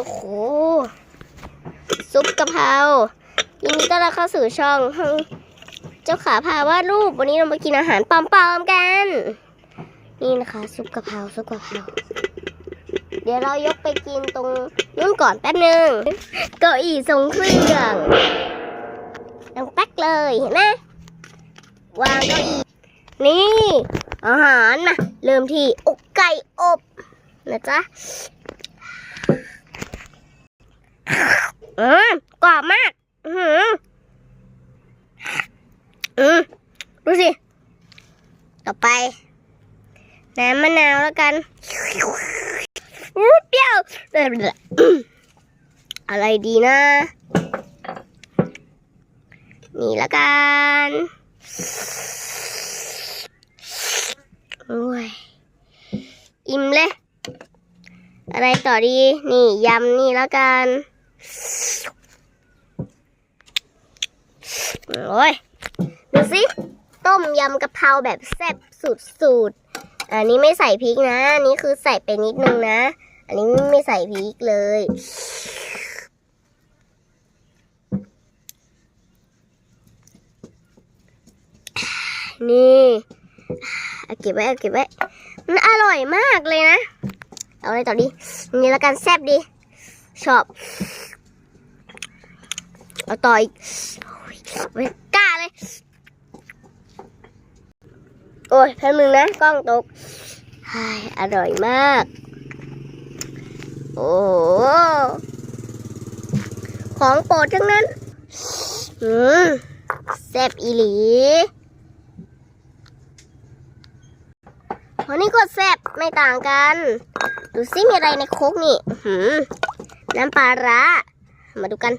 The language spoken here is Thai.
โอ้โห ซุปกะเพรายินดีต้อนรับเข้าสู่ช่อง เจ้าขาพาวาดรูป วันนี้เรามากินอาหารปลอมๆกัน นี่นะคะ ซุปกะเพราซุปกะเพรา เดี๋ยวเรายกไปกินตรงนู้นก่อนแป๊บหนึ่งเก้าอี้ทรงเครื่องดังแป๊กเลยเห็นไหมวางเก้าอี้ นี่ อาหารมาเริ่มที่อกไก่อบนะจ๊ะ อืมกรอบมาก อือหืออืมดูสิ ต่อไป น้ำมะนาวแล้วกันอู้เปรี้ยวอะไรดีนะ นี่ละกันโอ้ยอิ่มเลย อะไรต่อดี นี่ยำนี่แล้วกัน โอ้ยดูสิ ต้มยำกะเพราแบบแซ่บสุดสูตรอันนี้ไม่ใส่พริกนะ อันนี้คือใส่ไปนิดนึงนะ อันนี้ไม่ใส่พริกเลย นี่เอาเก็บไว้เอาเก็บไว้มันอร่อยมากเลยนะ เอาอะไรต่อดี นี่ละกันแซ่บดี ชอบ เอาต่ออีกโอ้ย ไม่กล้าเลย โอ้ยแป๊บนึงนะกล้องตกไฮอร่อยมาก โอ้ของโปรดทั้งนั้น อืมแซ่บอีหลีวันนี้ก็แซ่บไม่ต่างกัน ดูซิมีอะไรในโคกนี่ น้ำปลาร้า มาดูกัน